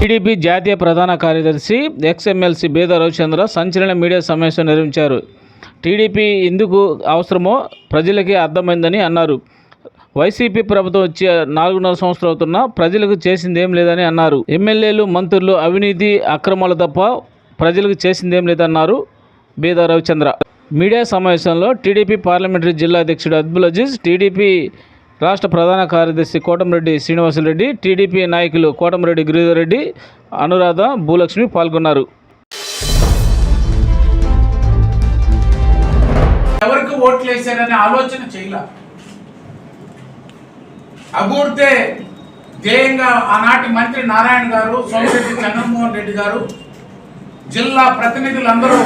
TDP జాతీయ ప్రధాన కార్యదర్శి ఎక్స్ఎమ్మెల్సీ బేద రవిచంద్ర సంచలన మీడియా సమావేశం నిర్వహించారు. టీడీపీ ఎందుకు అవసరమో ప్రజలకి అర్థమైందని అన్నారు. వైసీపీ ప్రభుత్వం వచ్చే నాలుగున్నర సంవత్సరాలు అవుతున్నా ప్రజలకు చేసిందేం లేదని అన్నారు. ఎమ్మెల్యేలు మంత్రులు అవినీతి అక్రమాలు తప్ప ప్రజలకు చేసిందేం లేదన్నారు బీద రవిచంద్ర. మీడియా సమావేశంలో టీడీపీ పార్లమెంటరీ జిల్లా అధ్యక్షుడు అద్బుల్ అజీజ్ టీడీపీ రాష్ట్ర ప్రధాన కార్యదర్శి కోటమిరెడ్డి శ్రీనివాసరెడ్డి టీడీపీ నాయకులు కోటమిరెడ్డి గిరిధర్ రెడ్డి అనురాధ భూలక్ష్మి పాల్గొన్నారు. ఎవరికి ఓట్లు వేశారనే ఆలోచన చేయాల. అభివృద్ధి ధ్యేయంగా ఆనాటి మంత్రి నారాయణ గారు సోమిరెడ్డి చంద్రమోహన్ రెడ్డి గారు జిల్లా ప్రతినిధులందరూ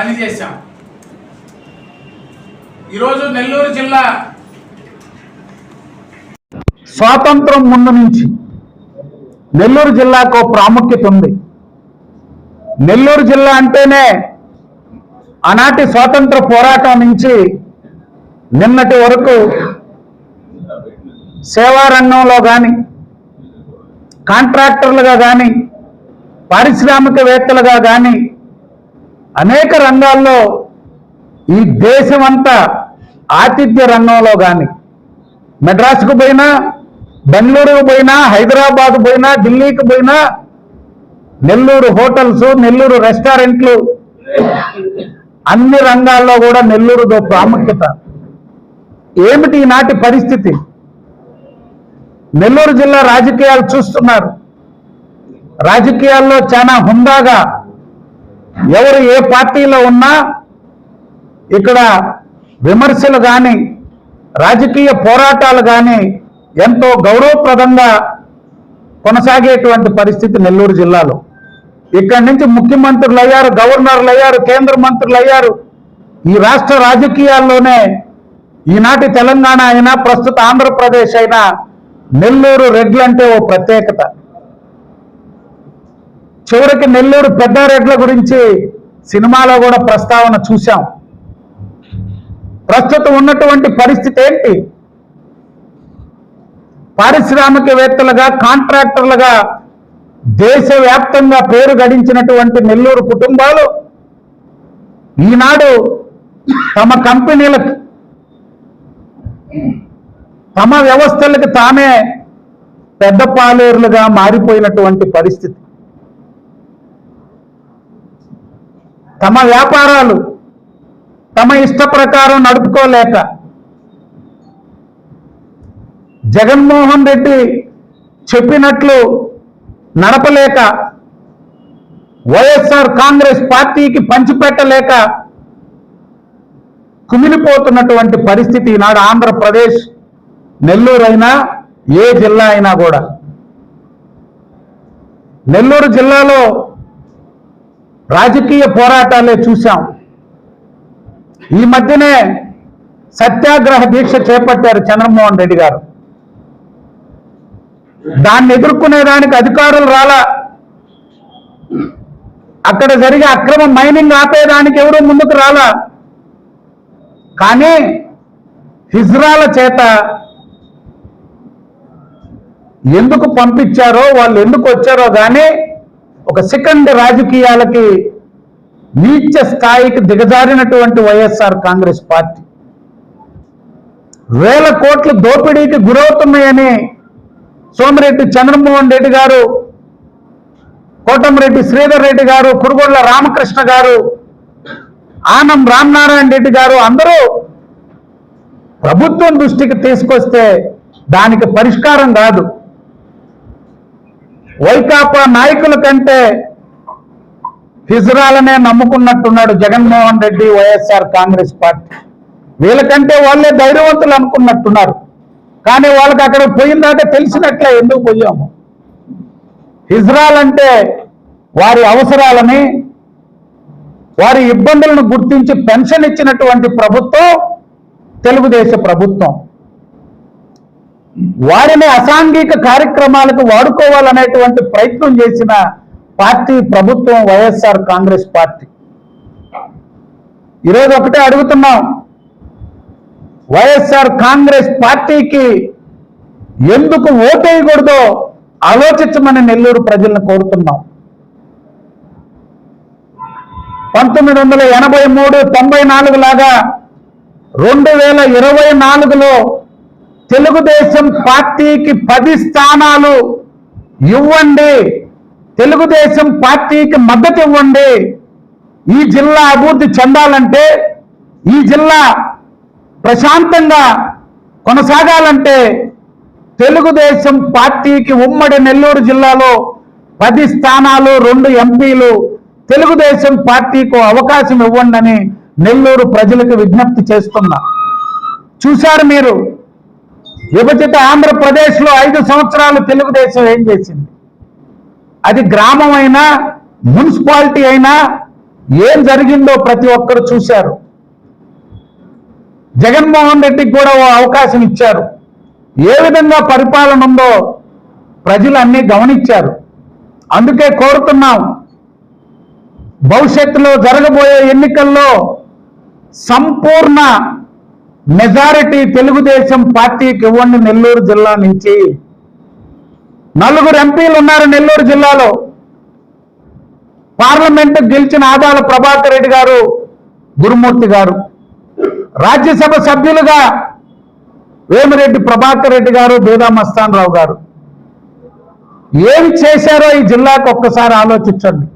పనిచేశాం. ఈరోజు నెల్లూరు జిల్లా స్వాతంత్రం ముందు నుంచి నెల్లూరు జిల్లాకు ప్రాముఖ్యత ఉంది. నెల్లూరు జిల్లా అంటేనే ఆనాటి స్వాతంత్ర పోరాటం నుంచి నిన్నటి వరకు సేవారంగంలో కానీ కాంట్రాక్టర్లుగా కానీ పారిశ్రామికవేత్తలుగా కానీ అనేక రంగాల్లో ఈ దేశమంతా ఆతిథ్య రంగంలో కానీ మెడ్రాస్కు పోయినా బెంగళూరుకు పోయినా హైదరాబాద్ పోయినా ఢిల్లీకి పోయినా నెల్లూరు హోటల్స్ నెల్లూరు రెస్టారెంట్లు అన్ని రంగాల్లో కూడా నెల్లూరుదో ప్రాముఖ్యత. ఏమిటి ఈనాటి పరిస్థితి? నెల్లూరు జిల్లా రాజకీయాలు చూస్తున్నారు. రాజకీయాల్లో చాలా హుందాగా ఎవరు ఏ పార్టీలో ఉన్నా ఇక్కడ విమర్శలు కానీ రాజకీయ పోరాటాలు కానీ ఎంతో గౌరవప్రదంగా కొనసాగేటువంటి పరిస్థితి నెల్లూరు జిల్లాలో. ఇక్కడి నుంచి ముఖ్యమంత్రులు అయ్యారు గవర్నర్లు అయ్యారు కేంద్ర మంత్రులు అయ్యారు. ఈ రాష్ట్ర రాజకీయాల్లోనే ఈనాటి తెలంగాణ అయినా ప్రస్తుత ఆంధ్రప్రదేశ్ అయినా నెల్లూరు రెడ్లంటే ఓ ప్రత్యేకత. చివరికి నెల్లూరు పెద్దారెడ్ల గురించి సినిమాలో కూడా ప్రస్తావన చూశాం. ప్రస్తుతం ఉన్నటువంటి పరిస్థితి ఏంటి? పారిశ్రామికవేత్తలుగా కాంట్రాక్టర్లుగా దేశవ్యాప్తంగా పేరు గడించినటువంటి నెల్లూరు కుటుంబాలు ఈనాడు తమ కంపెనీలకు తమ వ్యవస్థలకు తామే పెద్ద పాలేరులుగా మారిపోయినటువంటి పరిస్థితి. తమ వ్యాపారాలు తమ ఇష్ట ప్రకారం నడుపుకోలేక జగన్మోహన్ రెడ్డి చెప్పినట్లు నడపలేక వైఎస్ఆర్ కాంగ్రెస్ పార్టీకి పంచిపెట్టలేక కుమిలిపోతున్నటువంటి పరిస్థితి ఈనాడు ఆంధ్రప్రదేశ్ నెల్లూరు అయినా ఏ జిల్లా అయినా కూడా. నెల్లూరు జిల్లాలో రాజకీయ పోరాటాలే చూశాం. ఈ మధ్యనే సత్యాగ్రహ దీక్ష చేపట్టారు చంద్రమోహన్ రెడ్డి గారు. దాన్ని ఎదుర్కొనేదానికి అధికారులు రాలా. అక్కడ జరిగే అక్రమ మైనింగ్ ఆపేదానికి ఎవరు ముందుకు రాలా. కానీ హిజ్రాల చేత ఎందుకు పంపించారో వాళ్ళు ఎందుకు వచ్చారో కానీ ఒక సెకండ్ రాజకీయాలకి నీచ స్థాయికి దిగజారినటువంటి వైఎస్ఆర్ కాంగ్రెస్ పార్టీ. వేల కోట్లు దోపిడీకి గురవుతున్నాయని సోమిరెడ్డి చంద్రమోహన్ రెడ్డి గారు కోటమిరెడ్డి శ్రీధర్ రెడ్డి గారు కురుగొండ్ల రామకృష్ణ గారు ఆనం రామనారాయణ రెడ్డి గారు అందరూ ప్రభుత్వం దృష్టికి తీసుకొస్తే దానికి పరిష్కారం కాదు వైకాపా నాయకుల కంటే హిజ్రాలనే నమ్ముకున్నట్టున్నాడు జగన్మోహన్ రెడ్డి వైఎస్ఆర్ కాంగ్రెస్ పార్టీ. వీళ్ళకంటే వాళ్ళే ధైర్యవంతులు అనుకున్నట్టున్నారు. కానీ వాళ్ళకి అక్కడ పోయిన తెలిసినట్లే ఎందుకు పోయాము? హిజ్రాల్ అంటే వారి అవసరాలని వారి ఇబ్బందులను గుర్తించి పెన్షన్ ఇచ్చినటువంటి ప్రభుత్వం తెలుగుదేశ ప్రభుత్వం. వారిని అసాంఘిక కార్యక్రమాలకు వాడుకోవాలనేటువంటి ప్రయత్నం చేసిన పార్టీ ప్రభుత్వం వైఎస్ఆర్ కాంగ్రెస్ పార్టీ. ఈరోజు ఒకటే అడుగుతున్నాం. వైఎస్ఆర్ కాంగ్రెస్ పార్టీకి ఎందుకు ఓటేయకూడదో ఆలోచించమని నెల్లూరు ప్రజలను కోరుతున్నాం. పంతొమ్మిది వందల ఎనభై మూడు తొంభై నాలుగు లాగా రెండు వేల ఇరవై నాలుగులో తెలుగుదేశం పార్టీకి పది స్థానాలు ఇవ్వండి. తెలుగుదేశం పార్టీకి మద్దతు ఇవ్వండి. ఈ జిల్లా అభివృద్ధి చెందాలంటే ఈ జిల్లా ప్రశాంతంగా కొనసాగాలంటే తెలుగుదేశం పార్టీకి ఉమ్మడి నెల్లూరు జిల్లాలో పది స్థానాలు రెండు ఎంపీలు తెలుగుదేశం పార్టీకు అవకాశం ఇవ్వండి అని నెల్లూరు ప్రజలకు విజ్ఞప్తి చేస్తున్నా. చూశారు మీరు? విభజిత ఆంధ్రప్రదేశ్లో ఐదు సంవత్సరాలు తెలుగుదేశం ఏం చేసింది? అది గ్రామం అయినా మున్సిపాలిటీ అయినా ఏం జరిగిందో ప్రతి ఒక్కరు చూశారు. జగన్మోహన్ రెడ్డికి కూడా ఓ అవకాశం ఇచ్చారు. ఏ విధంగా పరిపాలన ఉందో ప్రజలు అన్ని గమనించారు. అందుకే కోరుతున్నాం భవిష్యత్తులో జరగబోయే ఎన్నికల్లో సంపూర్ణ మెజారిటీ తెలుగుదేశం పార్టీకి ఇవ్వండి నెల్లూరు జిల్లా నుంచి. నలుగురు ఎంపీలు ఉన్నారు నెల్లూరు జిల్లాలో. పార్లమెంట్ గెలిచిన ఆదాల ప్రభాకర్ రెడ్డి గారు గురుమూర్తి గారు. రాజ్యసభ సభ్యులుగా వేమిరెడ్డి ప్రభాకర్ రెడ్డి గారు బీదా మస్తాన్ రావు గారు. ఏం చేశారో ఈ జిల్లాకు ఒక్కసారి ఆలోచించండి.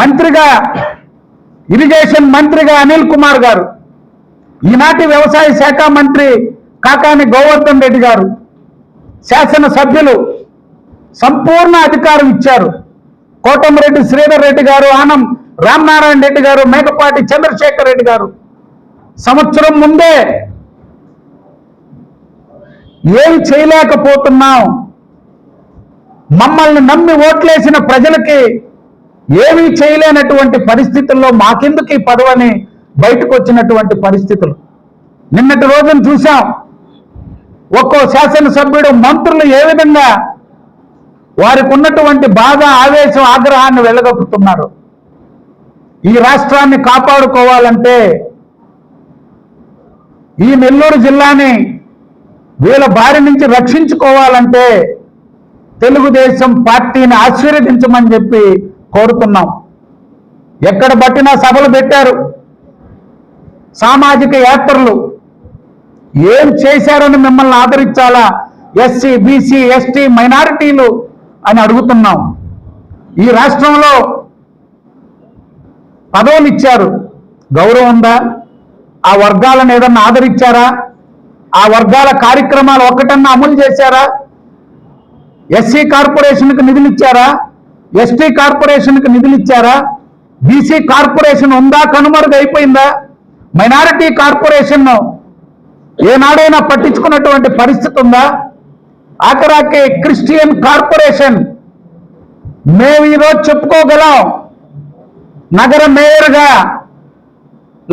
మంత్రిగా ఇరిగేషన్ మంత్రిగా అనిల్ కుమార్ గారు. ఈనాటి వ్యవసాయ శాఖ మంత్రి కాకాని గోవర్ధన్ రెడ్డి గారు శాసనసభ్యులు సంపూర్ణ అధికారం ఇచ్చారు. కోటమిరెడ్డి శ్రీధర్ రెడ్డి గారు ఆనం రామనారాయణ రెడ్డి గారు మేకపాటి చంద్రశేఖర్ రెడ్డి గారు. సంవత్సరం ముందే ఏం చేయలేకపోతున్నాం. మమ్మల్ని నమ్మి ఓట్లేసిన ప్రజలకి ఏమీ చేయలేనటువంటి పరిస్థితుల్లో మాకెందుకు ఈ పదవని బయటకు వచ్చినటువంటి పరిస్థితులు. నిన్నటి రోజును చూసాం ఒక్కో శాసనసభ్యుడు మంత్రులు ఏ విధంగా వారికి ఉన్నటువంటి బాధ ఆవేశం ఆగ్రహాన్ని వెళ్ళగొక్కుతున్నారు ఈ రాష్ట్రాన్ని కాపాడుకోవాలంటే ఈ నెల్లూరు జిల్లాని వీళ్ళ బారి నుంచి రక్షించుకోవాలంటే తెలుగుదేశం పార్టీని ఆశీర్వదించమని చెప్పి కోరుతున్నాం. ఎక్కడ పట్టినా సభలు పెట్టారు. సామాజిక యాత్రలు ఏం చేశారని మిమ్మల్ని ఆదరించాలా? ఎస్సీ బీసీ ఎస్టీ మైనారిటీలు అని అడుగుతున్నాం. ఈ రాష్ట్రంలో పదవులు ఇచ్చారు. గౌరవం ఉందా? ఆ వర్గాలను ఏదన్నా ఆదరించారా? ఆ వర్గాల కార్యక్రమాలు ఒక్కటన్నా అమలు చేశారా? ఎస్సీ కార్పొరేషన్కి నిధులు ఇచ్చారా ఎస్టీ కార్పొరేషన్కి నిధులు ఇచ్చారా బీసీ కార్పొరేషన్ ఉందా? కనుమరుగైపోయిందా? మైనారిటీ కార్పొరేషన్ ఏనాడైనా పట్టించుకున్నటువంటి పరిస్థితి ఉందా? ఆఖరాకే క్రిస్టియన్ కార్పొరేషన్ మేము ఈరోజు చెప్పుకోగలం. నగర మేయర్గా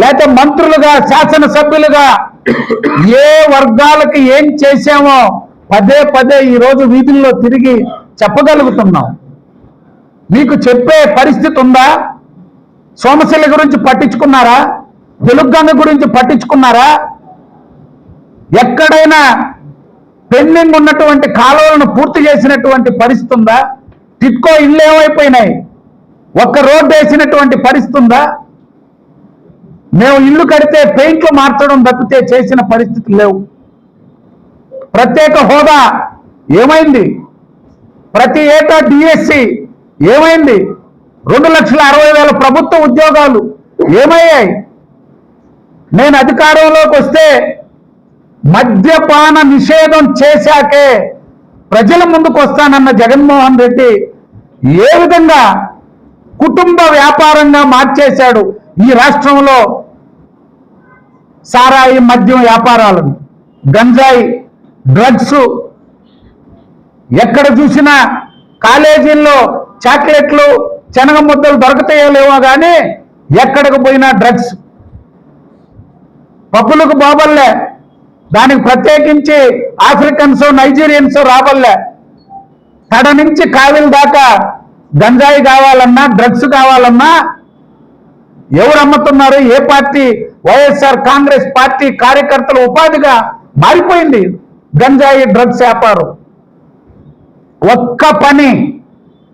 లేకపోతే మంత్రులుగా శాసనసభ్యులుగా ఏ వర్గాలకు ఏం చేశామో పదే పదే ఈరోజు వీధుల్లో తిరిగి చెప్పగలుగుతున్నాం. మీకు చెప్పే పరిస్థితి ఉందా? సోమశిల గురించి పట్టించుకున్నారా? తెలుగంగ గురించి పట్టించుకున్నారా? ఎక్కడైనా పెండింగ్ ఉన్నటువంటి కాలువలను పూర్తి చేసినటువంటి పరిస్థితి ఉందా? టిట్కో ఇల్లు ఏమైపోయినాయి? ఒక్క రోడ్డు వేసినటువంటి పరిస్థితి ఉందా? మేము ఇల్లు కడితే పెయింట్లు మార్చడం తప్పితే చేసిన పరిస్థితులు లేవు. ప్రత్యేక హోదా ఏమైంది? ప్రతి ఏటా డిఎస్సి ఏమైంది? రెండు లక్షల అరవై వేల ప్రభుత్వ ఉద్యోగాలు ఏమయ్యాయి? నేను అధికారంలోకి వస్తే మద్యపాన నిషేధం చేశాకే ప్రజల ముందుకు వస్తానన్న జగన్మోహన్ రెడ్డి ఏ విధంగా కుటుంబ వ్యాపారంగా మార్చేశాడు ఈ రాష్ట్రంలో సారాయి మద్యం వ్యాపారాలను? గంజాయి డ్రగ్స్ ఎక్కడ చూసినా కాలేజీల్లో చాక్లెట్లు శనగ ముద్దలు దొరకతాయో లేవో కానీ ఎక్కడికి పోయినా డ్రగ్స్ పప్పులకు బాబల్లే. దానికి ప్రత్యేకించి ఆఫ్రికన్స్ నైజీరియన్స్ రాబల్లే. తడ నుంచి కావిల దాకా గంజాయి కావాలన్నా డ్రగ్స్ కావాలన్నా ఎవరు అమ్ముతున్నారు? ఏ పార్టీ? వైఎస్ఆర్ కాంగ్రెస్ పార్టీ కార్యకర్తల ఉపాధిగా మారిపోయింది గంజాయి డ్రగ్స్ వ్యాపారం. ఒక్క పని.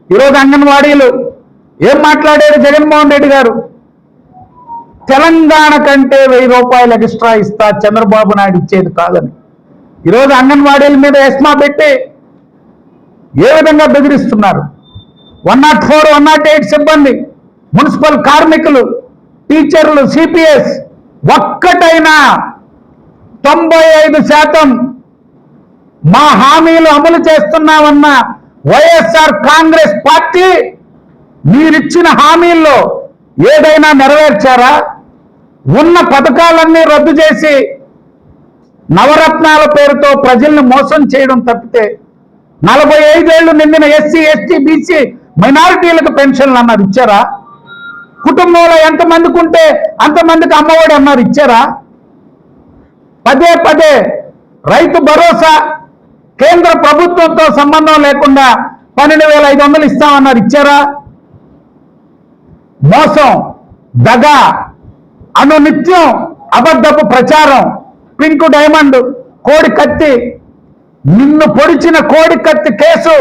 ఈరోజు అంగన్వాడీలు ఏం మాట్లాడారు జగన్మోహన్ రెడ్డి గారు? తెలంగాణ కంటే వెయ్యి రూపాయలు ఎక్స్ట్రా ఇస్తా చంద్రబాబు నాయుడు ఇచ్చేది కాదని. ఈరోజు అంగన్వాడీల మీద ఎస్మా పెట్టి ఏ విధంగా బెదిరిస్తున్నారు? One not four one not eight సిబ్బంది మున్సిపల్ కార్మికులు టీచర్లు సిపిఎస్ ఒక్కటైనా తొంభై ఐదు శాతం మా హామీలు అమలు చేస్తున్నామన్న వైఎస్ఆర్ కాంగ్రెస్ పార్టీ మీరిచ్చిన హామీల్లో ఏదైనా నెరవేర్చారా? ఉన్న పథకాలన్నీ రద్దు చేసి నవరత్నాల పేరుతో ప్రజల్ని మోసం చేయడం తప్పితే నలభై ఐదేళ్ళు నిండిన ఎస్సీ ఎస్టీ బీసీ మైనారిటీలకు పెన్షన్లు అన్నారు ఇచ్చారా? కుటుంబంలో ఎంతమందికి ఉంటే అంతమందికి అమ్మఒడి అన్నారు ఇచ్చారా? పదే పదే రైతు భరోసా కేంద్ర ప్రభుత్వంతో సంబంధం లేకుండా పన్నెండు వేల ఐదు వందలు ఇస్తామన్నారు ఇచ్చారా? మోసం దగ. అనునిత్యం అబద్ధపు ప్రచారం పింక్ డైమండ్ కోడి కత్తి నిన్ను పొడిచిన కోడి కత్తి కేసు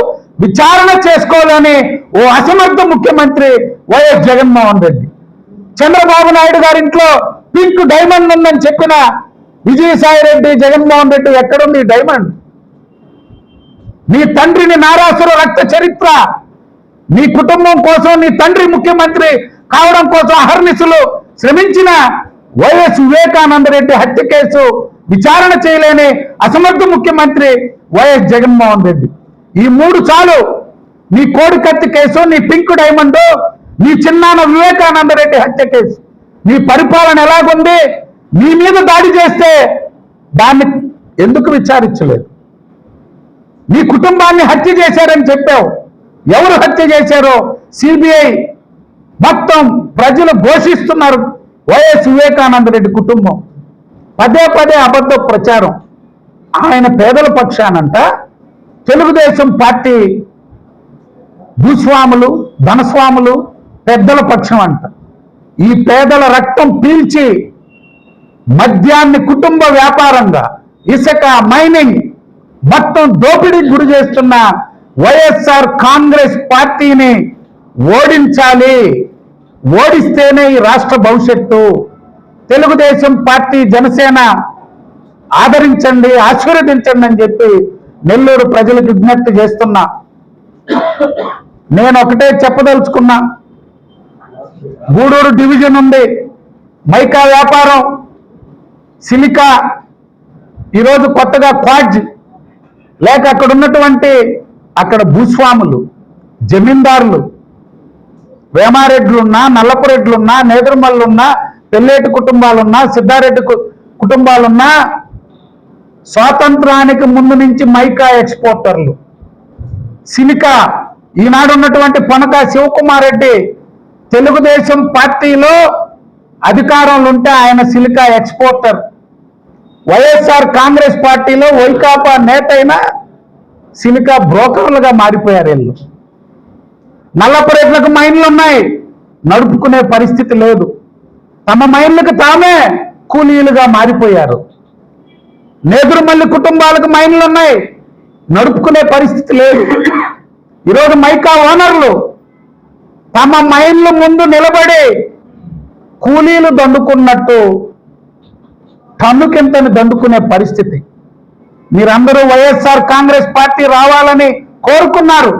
విచారణ చేసుకోవాలని ఓ అసమర్థ ముఖ్యమంత్రి వైఎస్ జగన్మోహన్ రెడ్డి. చంద్రబాబు నాయుడు గారి ఇంట్లో పింక్ డైమండ్ ఉందని చెప్పిన విజయసాయి రెడ్డి జగన్మోహన్ రెడ్డి ఎక్కడుంది డైమండ్? నీ తండ్రిని నారాసుర రక్త చరిత్ర నీ కుటుంబం కోసం నీ తండ్రి ముఖ్యమంత్రి కావడం కోసం అహర్నిశలు శ్రమించిన వైఎస్ వివేకానంద రెడ్డి హత్య కేసు విచారణ చేయలేని అసమర్థ ముఖ్యమంత్రి వైఎస్ జగన్మోహన్ రెడ్డి. ఈ మూడు చాలు నీ కోడి కత్తి కేసు నీ పింక్ డైమండ్ నీ చిన్నాన్న వివేకానంద రెడ్డి హత్య కేసు. నీ పరిపాలన ఎలాగుంది? నీ మీద దాడి చేస్తే దాన్ని ఎందుకు విచారించలేదు? నీ కుటుంబాన్ని హత్య చేశారని చెప్పావు. ఎవరు హత్య చేశారో? సిబిఐ మొత్తం ప్రజలు ఘోషిస్తున్నారు. వైఎస్ వివేకానంద రెడ్డి కుటుంబం. పదే పదే అబద్ధ ప్రచారం. ఆయన పేదల పక్షానంట. తెలుగుదేశం పార్టీ భూస్వాములు ధనస్వాములు పెద్దల పక్షం అంట ఈ పేదల రక్తం పీల్చి మద్యాన్ని కుటుంబ వ్యాపారంగా ఇసుక మైనింగ్ మొత్తం దోపిడీకి గురి చేస్తున్న వైఎస్ఆర్ కాంగ్రెస్ పార్టీని ఓడించాలి. ఓడిస్తేనే ఈ రాష్ట్ర భవిష్యత్తు. తెలుగుదేశం పార్టీ జనసేన ఆదరించండి ఆశీర్వదించండి అని చెప్పి నెల్లూరు ప్రజలకు విజ్ఞప్తి చేస్తున్నా. నేను ఒకటే చెప్పదలుచుకున్నా. గూడూరు డివిజన్ ఉంది. మైకా వ్యాపారం సిలికా ఈరోజు కొత్తగా క్వాడ్జ్ లేక అక్కడ ఉన్నటువంటి అక్కడ భూస్వాములు జమీందారులు వేమారెడ్లున్నా నల్లపురెడ్లున్నా నేదురుమల్లున్నా పెళ్ళేటి కుటుంబాలున్నా సిద్ధారెడ్డి కు- కుటుంబాలున్నా స్వాతంత్రానికి ముందు నుంచి మైకా ఎక్స్పోర్టర్లు. సిలికా ఈనాడు ఉన్నటువంటి పొనక శివకుమార్ రెడ్డి తెలుగుదేశం పార్టీలో అధికారంలో ఉంటే ఆయన సిలికా ఎక్స్పోర్టర్. వైఎస్ఆర్ కాంగ్రెస్ పార్టీలో వైకాపా నేత అయినా సిలికా బ్రోకర్లుగా మారిపోయారు వీళ్ళు. నల్లపురేట్లకు మైన్లు ఉన్నాయి నడుపుకునే పరిస్థితి లేదు. తమ మైన్లకు తామే కూలీలుగా మారిపోయారు. నేదురుమల్లి కుటుంబాలకు మైన్లు ఉన్నాయి నడుపుకునే పరిస్థితి లేదు. ఈరోజు మైకా ఓనర్లు తమ మైన్లు ముందు నిలబడి కూలీలు దండుకున్నట్టు టన్నుకింతని దండుకునే పరిస్థితి. మీరందరూ వైఎస్ఆర్ కాంగ్రెస్ పార్టీ రావాలని కోరుకున్నారు.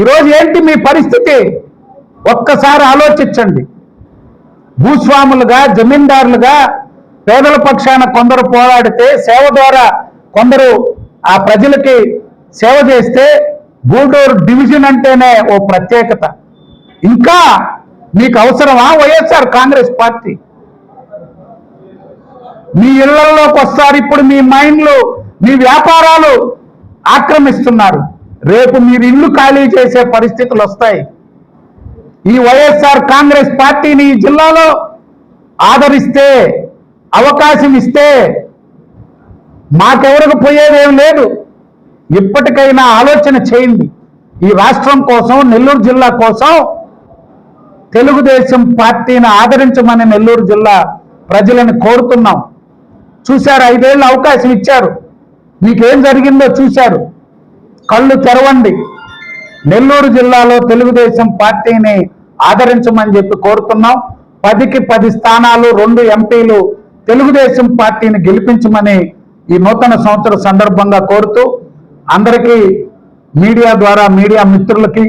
ఈరోజు ఏంటి మీ పరిస్థితి? ఒక్కసారి ఆలోచించండి. భూస్వాములుగా జమీందారులుగా పేదల పక్షాన కొందరు పోరాడితే సేవ ద్వారా కొందరు ఆ ప్రజలకి సేవ చేస్తే గూడూరు డివిజన్ అంటేనే ఓ ప్రత్యేకత. ఇంకా మీకు అవసరమా? YSR Congress party. మీ ఇళ్ళలోకి వస్తారు ఇప్పుడు మీ మైండ్లు మీ వ్యాపారాలు ఆక్రమిస్తున్నారు. రేపు మీరు ఇల్లు ఖాళీ చేసే పరిస్థితులు వస్తాయి. ఈ వైఎస్ఆర్ కాంగ్రెస్ పార్టీని ఈ జిల్లాలో ఆదరిస్తే అవకాశం ఇస్తే మాకెవరికి పోయేదేం లేదు. ఇప్పటికైనా ఆలోచన చేయండి. ఈ రాష్ట్రం కోసం నెల్లూరు జిల్లా కోసం తెలుగుదేశం పార్టీని ఆదరించమని నెల్లూరు జిల్లా ప్రజలను కోరుతున్నాం. చూశారు ఐదేళ్ళు అవకాశం ఇచ్చారు. మీకేం జరిగిందో చూశారు. కళ్ళు తెరవండి. నెల్లూరు జిల్లాలో తెలుగుదేశం పార్టీని ఆదరించమని చెప్పి కోరుతున్నాం. పదికి పది స్థానాలు రెండు ఎంపీలు తెలుగుదేశం పార్టీని గెలిపించమని ఈ నూతన సంవత్సర సందర్భంగా కోరుతూ అందరికీ మీడియా ద్వారా మీడియా మిత్రులకి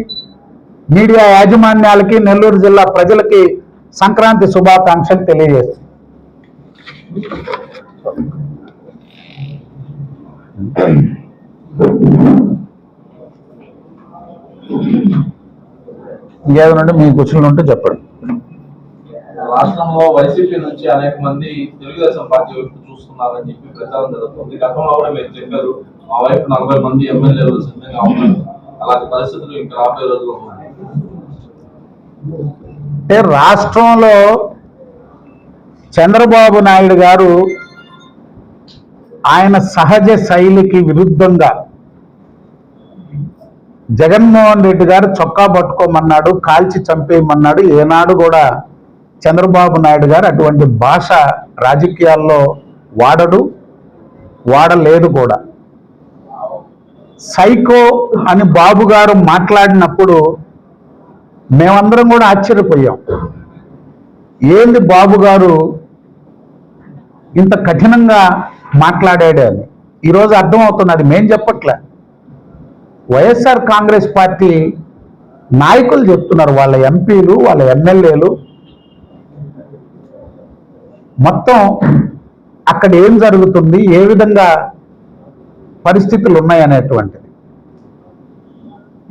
మీడియా యాజమాన్యాలకి నెల్లూరు జిల్లా ప్రజలకి సంక్రాంతి శుభాకాంక్షలు తెలియజేస్తుంది ఇంకేదనంటే మీ క్వశ్చన్లు ఉంటే చెప్పండి. రాష్ట్రంలో వైసీపీ నుంచి అనేక మంది తెలుగుదేశం పార్టీ వైపు చూస్తున్నారని చెప్పి ప్రచారం జరుగుతుంది. గతంలో కూడా మీరు చెప్పారు మా వైపు నలభై మంది ఎమ్మెల్యేలు సిద్ధంగా ఉన్నారు. అలాంటి పరిస్థితులు ఇంకా రాబోయే రోజుల్లో ఉన్నాయి. అంటే రాష్ట్రంలో చంద్రబాబు నాయుడు గారు ఆయన సహజ శైలికి విరుద్ధంగా జగన్మోహన్ రెడ్డి గారు చొక్కా పట్టుకోమన్నాడు కాల్చి చంపేయమన్నాడు. ఏనాడు కూడా చంద్రబాబు నాయుడు గారు అటువంటి భాష రాజకీయాల్లో వాడడు వాడలేదు కూడా. సైకో అని బాబు గారు మాట్లాడినప్పుడు మేమందరం కూడా ఆశ్చర్యపోయాం. ఏంది బాబు గారు ఇంత కఠినంగా మాట్లాడాడు అని. ఈరోజు అర్థమవుతుంది అది మేం చెప్పట్లే. వైఎస్ఆర్ కాంగ్రెస్ పార్టీ నాయకులు చెప్తున్నారు వాళ్ళ ఎంపీలు వాళ్ళ ఎమ్మెల్యేలు. మొత్తం అక్కడ ఏం జరుగుతుంది ఏ విధంగా పరిస్థితులు ఉన్నాయనేటువంటిది.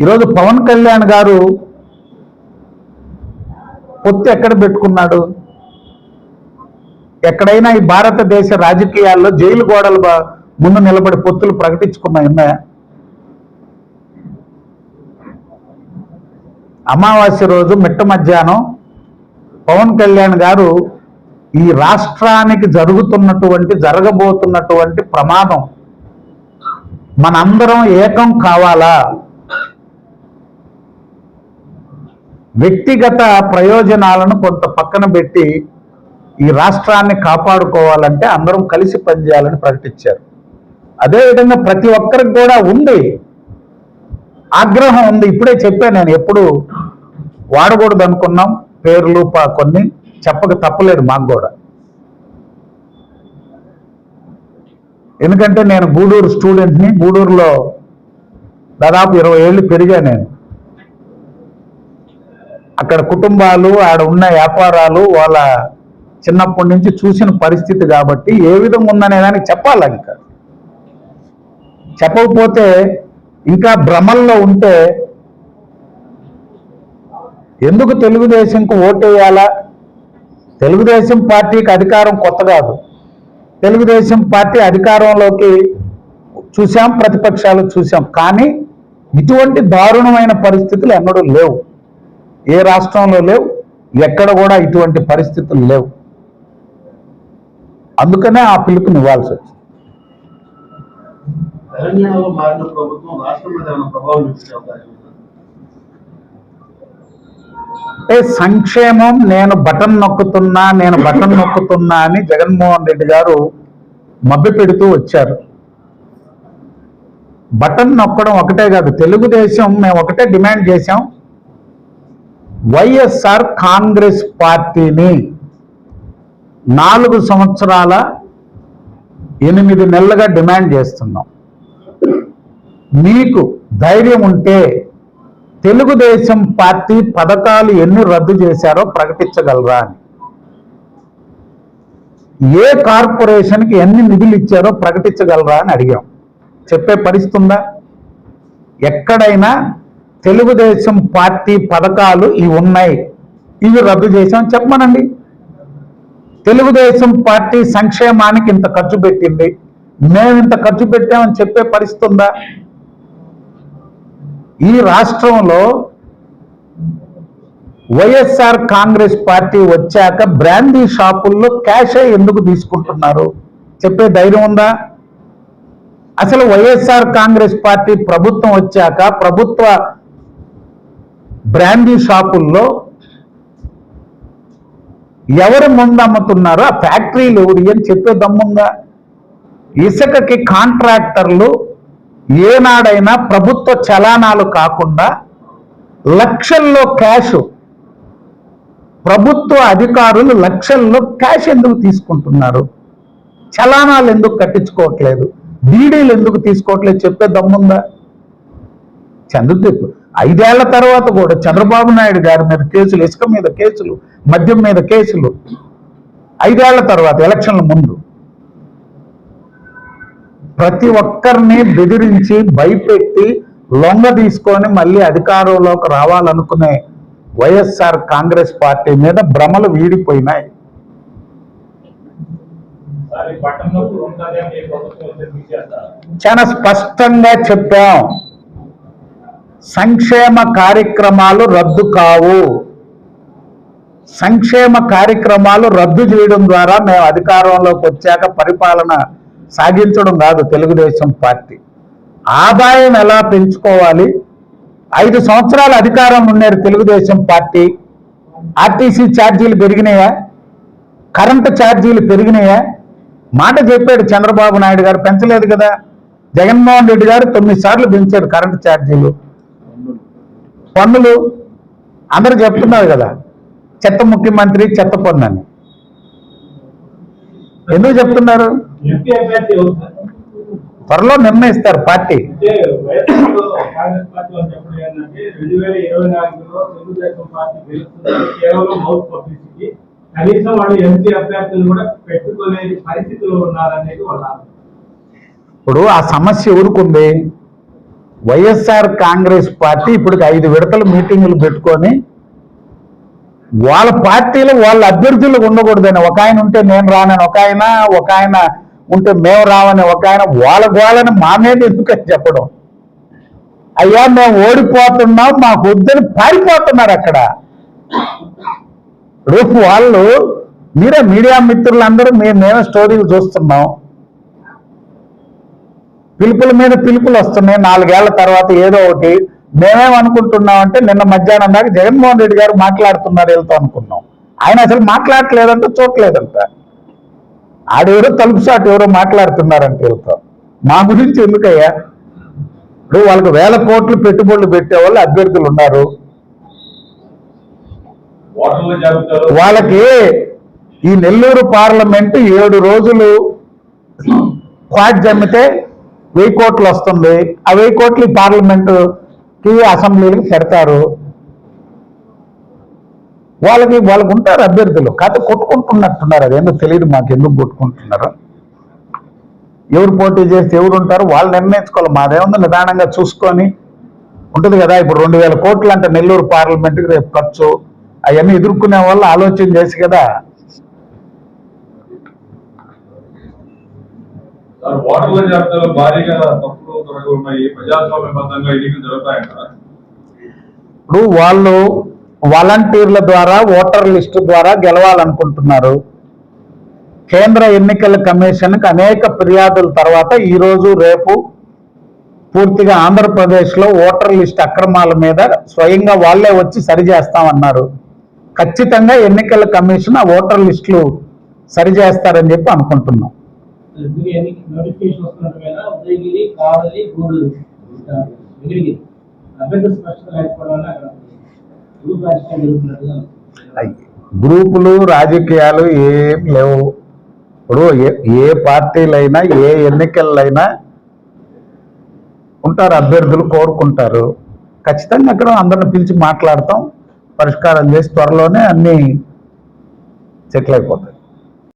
ఈరోజు పవన్ కళ్యాణ్ గారు పొత్తు ఎక్కడ పెట్టుకున్నాడు? ఎక్కడైనా ఈ భారతదేశ రాజకీయాల్లో జైలు గోడలు ముందు నిలబడి పొత్తులు ప్రకటించుకున్నాయి? ఉన్నాయా అమావాస్య రోజు మిట్ట మధ్యాహ్నం పవన్ కళ్యాణ్ గారు ఈ రాష్ట్రానికి జరుగుతున్నటువంటి జరగబోతున్నటువంటి ప్రమాదం. మనందరం ఏకం కావాలా? వ్యక్తిగత ప్రయోజనాలను కొంత పక్కన పెట్టి ఈ రాష్ట్రాన్ని కాపాడుకోవాలంటే అందరం కలిసి పనిచేయాలని ప్రకటించారు. అదేవిధంగా ప్రతి ఒక్కరికి కూడా ఉంది ఆగ్రహం ఉంది. ఇప్పుడే చెప్పాను నేను ఎప్పుడు వాడకూడదు అనుకున్నాం. పేర్లు పా కొన్ని చెప్పక తప్పలేదు మాకు కూడా. ఎందుకంటే నేను గూడూరు స్టూడెంట్ని గూడూరులో దాదాపు ఇరవై ఏళ్ళు పెరిగా నేను. అక్కడ కుటుంబాలు ఆడ ఉన్న వ్యాపారాలు వాళ్ళ చిన్నప్పటి నుంచి చూసిన పరిస్థితి కాబట్టి ఏ విధంగా ఉందనే దానికి చెప్పాలి ఇంకా. చెప్పకపోతే ఇంకా భ్రమల్లో ఉంటే ఎందుకు తెలుగుదేశంకు ఓటేయాలా? తెలుగుదేశం పార్టీకి అధికారం కొత్త కాదు. తెలుగుదేశం పార్టీ అధికారంలోకి చూసాం ప్రతిపక్షాలు చూసాం కానీ ఇటువంటి దారుణమైన పరిస్థితులు ఎన్నడూ లేవు. ఏ రాష్ట్రంలో లేవు ఎక్కడ కూడా ఇటువంటి పరిస్థితులు లేవు. అందుకనే ఆ పిలుపునివ్వాల్సి వచ్చింది. తెలంగాణలో మారిన ప్రభుత్వం రాష్ట్రం మీద ఏమైనా ప్రభావం చూపించే అవకాశం అంటే సంక్షేమం నేను బటన్ నొక్కుతున్నా నేను బటన్ నొక్కుతున్నా అని జగన్మోహన్ రెడ్డి గారు మభ్య పెడుతూ వచ్చారు. బటన్ నొక్కడం ఒకటే కాదు తెలుగుదేశం మేము ఒకటే డిమాండ్ చేశాం. వైఎస్ఆర్ కాంగ్రెస్ పార్టీని నాలుగు సంవత్సరాల ఎనిమిది నెలలుగా డిమాండ్ చేస్తున్నాం. మీకు ధైర్యం ఉంటే తెలుగుదేశం పార్టీ పథకాలు ఎన్ని రద్దు చేశారో ప్రకటించగలరా అని. ఏ కార్పొరేషన్కి ఎన్ని నిధులు ఇచ్చారో ప్రకటించగలరా అని అడిగాం. చెప్పే పరిస్థితి ఉందా? ఎక్కడైనా తెలుగుదేశం పార్టీ పథకాలు ఇవి ఉన్నాయి ఇవి రద్దు చేశాం చెప్పమనండి. తెలుగుదేశం పార్టీ సంక్షేమానికి ఇంత ఖర్చు పెట్టింది మేము ఇంత ఖర్చు పెట్టామని చెప్పే పరిస్థితి ఉందా? ఈ రాష్ట్రంలో వైఎస్ఆర్ కాంగ్రెస్ పార్టీ వచ్చాక బ్రాందీ షాపుల్లో క్యాషే ఎందుకు తీసుకుంటున్నారు? చెప్పే ధైర్యం ఉందా? అసలు వైఎస్ఆర్ కాంగ్రెస్ పార్టీ ప్రభుత్వం వచ్చాక ప్రభుత్వ బ్రాందీ షాపుల్లో ఎవరు ముందు అమ్ముతున్నారో ఆ ఫ్యాక్టరీలు ఎవరి? అని చెప్పే దమ్ముందా? ఇసుకకి కాంట్రాక్టర్లు ఏనాడైనా ప్రభుత్వ చలానాలు కాకుండా లక్షల్లో క్యాష్ ప్రభుత్వ అధికారులు లక్షల్లో క్యాష్ ఎందుకు తీసుకుంటున్నారు? చలానాలు ఎందుకు కట్టించుకోవట్లేదు? డీడీలు ఎందుకు తీసుకోవట్లేదు? చెప్పే దమ్ముందా? చంద్రదీప్ ఐదేళ్ళ తర్వాత కూడా చంద్రబాబు నాయుడు గారి మీద కేసులు ఇసుక మీద కేసులు మద్యం మీద కేసులు. ఐదేళ్ళ తర్వాత ఎలక్షన్ల ముందు ప్రతి ఒక్కరిని బెదిరించి భయపెట్టి లొంగ తీసుకొని మళ్ళీ అధికారంలోకి రావాలనుకునే వైఎస్ఆర్ కాంగ్రెస్ పార్టీ మీద భ్రమలు వీడిపోయినాయి. చాలా స్పష్టంగా చెప్పాం. సంక్షేమ కార్యక్రమాలు రద్దు కావు. సంక్షేమ కార్యక్రమాలు రద్దు చేయడం ద్వారా మేము అధికారంలోకి వచ్చాక పరిపాలన సాగించడం కాదు తెలుగుదేశం పార్టీ. ఆదాయం ఎలా పెంచుకోవాలి? ఐదు సంవత్సరాలు అధికారం ఉన్నారు తెలుగుదేశం పార్టీ. ఆర్టీసీ ఛార్జీలు పెరిగినాయా? కరెంటు ఛార్జీలు పెరిగినాయా? మాట చెప్పాడు చంద్రబాబు నాయుడు గారు పెంచలేదు కదా. జగన్మోహన్ రెడ్డి గారు తొమ్మిది సార్లు పెంచారు కరెంటు ఛార్జీలు. పన్నులు అందరూ చెప్తున్నారు కదా చెత్త ముఖ్యమంత్రి చెత్త పన్ను అని. ఎందుకు చెప్తున్నారు? ఎంపీ అభ్యర్థి త్వరలో నిర్ణయిస్తారు పార్టీ. రెండు వేల కేవలం కనీసం వాళ్ళు ఎంపీ అభ్యర్థులు కూడా పెట్టుకోలేని పరిస్థితిలో ఉన్నారనేది వాళ్ళ ఇప్పుడు ఆ సమస్య ఊరుకుంది. వైఎస్ఆర్ కాంగ్రెస్ పార్టీ ఇప్పుడు ఐదు విడతల మీటింగులు పెట్టుకొని వాళ్ళ పార్టీలో వాళ్ళ అభ్యర్థులు ఉండకూడదని ఒక ఆయన ఉంటే నేను రానని ఒక ఆయన ఒక ఆయన ఉంటే మేము రావని ఒక ఆయన వాళ్ళ గోళని మా మీద ఎందుకని చెప్పడం? అయ్యా మేము ఓడిపోతున్నాం మా వద్దని పారిపోతున్నారు అక్కడ. రేపు వాళ్ళు మీరే మీడియా మిత్రులందరూ మేము మేమే స్టోరీలు చూస్తున్నాం. పిలుపుల మీద పిలుపులు వస్తున్నాయి. నాలుగేళ్ళ తర్వాత ఏదో ఒకటి మేమేమనుకుంటున్నాం అంటే నిన్న మధ్యాహ్నం దాకా జగన్మోహన్ రెడ్డి గారు మాట్లాడుతున్నారు వెళ్తాం అనుకున్నాం. ఆయన అసలు మాట్లాడలేదంట చూడలేదంట. ఆడెవరో తలుపు సాటు ఎవరో మాట్లాడుతున్నారంట వెళ్తాం మా గురించి ఎందుకయ్యా? ఇప్పుడు వాళ్ళకి వేల కోట్లు పెట్టుబడులు పెట్టే వాళ్ళు అభ్యర్థులు ఉన్నారు. వాళ్ళకి ఈ నెల్లూరు పార్లమెంటు ఏడు రోజులు క్వాట్ జమ్మితే వెయ్యి కోట్లు వస్తుంది. ఆ వెయ్యి కోట్లు ఈ పార్లమెంటుకి అసెంబ్లీకి పెడతారు. వాళ్ళకి వాళ్ళకు ఉంటారు అభ్యర్థులు. కథ కొట్టుకుంటున్నట్టున్నారు. అదేందో తెలియదు మాకు ఎందుకు కొట్టుకుంటున్నారు. ఎవరు పోటీ చేస్తే ఎవరు ఉంటారు వాళ్ళు నిర్ణయించుకోవాలి. మాదేముంది నిదానంగా చూసుకొని ఉంటుంది కదా. ఇప్పుడు రెండు వేల కోట్లు అంటే నెల్లూరు పార్లమెంట్కి రేపు ఖర్చు. అవన్నీ ఎదుర్కొనే వాళ్ళు ఆలోచన చేసి కదా. ఓటర్ల జాబితాలో భారీగా తప్పులు ఉన్నాయి. ప్రజాస్వామ్యబద్ధంగా ఎన్నికలు జరుగుతాయంటారా ఇప్పుడు వాళ్ళు వాలంటీర్ల ద్వారా ఓటర్ లిస్టు ద్వారా గెలవాలనుకుంటున్నారు. కేంద్ర ఎన్నికల కమిషన్కి అనేక ఫిర్యాదుల తర్వాత ఈరోజు రేపు పూర్తిగా ఆంధ్రప్రదేశ్లో ఓటర్ లిస్ట్ అక్రమాల మీద స్వయంగా వాళ్ళే వచ్చి సరిచేస్తామన్నారు ఖచ్చితంగా ఎన్నికల కమిషన్ ఆ ఓటర్ లిస్టులు సరిచేస్తారని చెప్పి అనుకుంటున్నాం. నోటిఫికేషన్ వస్తున్నట్టు మీద ఉదయగిరి కావలి గూడూరు. మిగిలిగి అభ్యర్థి స్పష్టత లేకపోవడం వల్ల అక్కడ గ్రూప్ రాజకీయం జరుగుతున్నట్టుగా గ్రూపులు రాజకీయాలు ఏం లేవు. ఇప్పుడు ఏ- పార్టీలైనా ఏ ఎన్నికలైనా ఉంటారు అభ్యర్థులు కోరుకుంటారు. ఖచ్చితంగా అక్కడ అందరిని పిలిచి మాట్లాడతాం. పరిష్కారం చేసి త్వరలోనే అన్నీ సెటిల్ అయిపోతాయి.